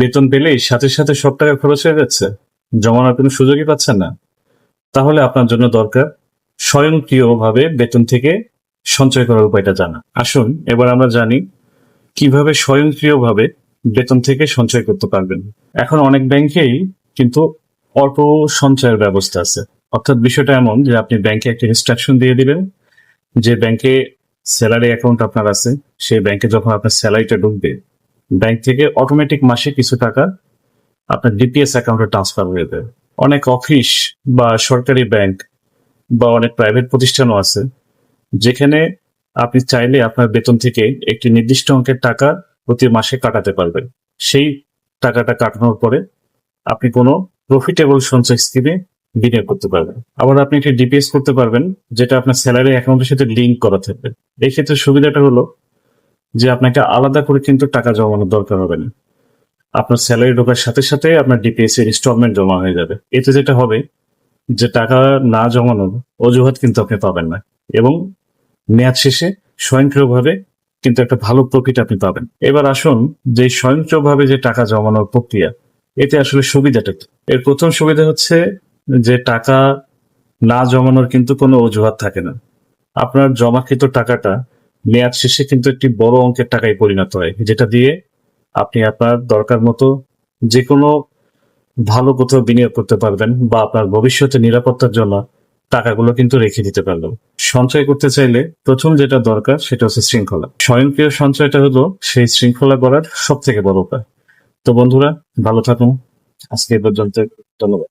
বেতন পেলেই সাথে সাথে সব টাকা খরচ হয়ে যাচ্ছে। জমানোর কোনো সুযোগই পাচ্ছেন না। তাহলে আপনার জন্য দরকার স্বয়ংক্রিয়ভাবে বেতন থেকে সঞ্চয় করার উপায়টা জানা। আসুন, এবার আমরা জানি কীভাবে স্বয়ংক্রিয়ভাবে বেতন থেকে সঞ্চয় করতে পারবেন। এখন অনেক ব্যাংকেই কিন্তু অল্প সঞ্চয়ের ব্যবস্থা আছে। অর্থাৎ বিষয়টা এমন যে আপনি ব্যাংকে একটা ইনস্ট্রাকশন দিয়ে দিবেন, যে ব্যাংকে স্যালারি অ্যাকাউন্ট আপনার আছে, সেই ব্যাংকে যখন আপনার স্যালারিটা ঢুকবে ব্যাংক থেকে অটোমেটিক মাসে কিছু টাকা আপনার ডিপিএস অ্যাকাউন্টে ট্রান্সফার হয়ে যাবে অনেক অফিস বা সরকারি ব্যাংক বা অনেক প্রাইভেট প্রতিষ্ঠানও আছে, যেখানে আপনি চাইলে আপনার বেতন থেকে একটি নির্দিষ্ট অঙ্কের টাকা প্রতি মাসে কাটাতে পারবেন। সেই টাকাটা কাটানোর পরে আপনি কোনো প্রফিটেবল সঞ্চয় স্কিমে বিনিয়োগ করতে পারবেন। আবার আপনি একটি ডিপিএস করতে পারবেন, যেটা আপনার স্যালারি অ্যাকাউন্টের সাথে লিঙ্ক করা থাকবে। এই ক্ষেত্রে সুবিধাটা হলো যে আপনাকে আলাদা করে কিন্তু টাকা জমানোর দরকার হবে না। আপনার স্যালারি ঢোকার সাথে সাথে আপনার ডিপিএস এর ইনস্টলমেন্ট জমা হয়ে যাবে। এতে যেটা হবে, যে টাকা না জমানোর অজুহাত কিন্তু আপনি পাবেন না এবং মেয়াদ শেষে স্বয়ংক্রিয়ভাবে কিন্তু একটা ভালো প্রফিট আপনি পাবেন। এবার আসুন, যে স্বয়ংক্রিয়ভাবে যে টাকা জমানোর প্রক্রিয়া, এতে আসলে সুবিধাটা কি? এর প্রথম সুবিধা হচ্ছে যে টাকা না জমানোর কিন্তু কোনো অজুহাত থাকে না। আপনার জমাকৃত টাকাটা মেয়াদ শেষে কিন্তু একটি বড় অঙ্কের টাকায় পরিণত হয়, যেটা দিয়ে আপনি আপনার দরকার মতো যে কোনো ভালো কোথাও বিনিয়োগ করতে পারবেন বা আপনার ভবিষ্যতে নিরাপত্তার জন্য টাকাগুলো কিন্তু রেখে দিতে পারবেন সঞ্চয় করতে চাইলে প্রথম যেটা দরকার সেটা হচ্ছে শৃঙ্খলা। স্বয়ংক্রিয় সঞ্চয়টা হলো সেই শৃঙ্খলা করার সব থেকে বড় উপায়। তো বন্ধুরা, ভালো থাকুন। আজকে এ পর্যন্ত, ধন্যবাদ।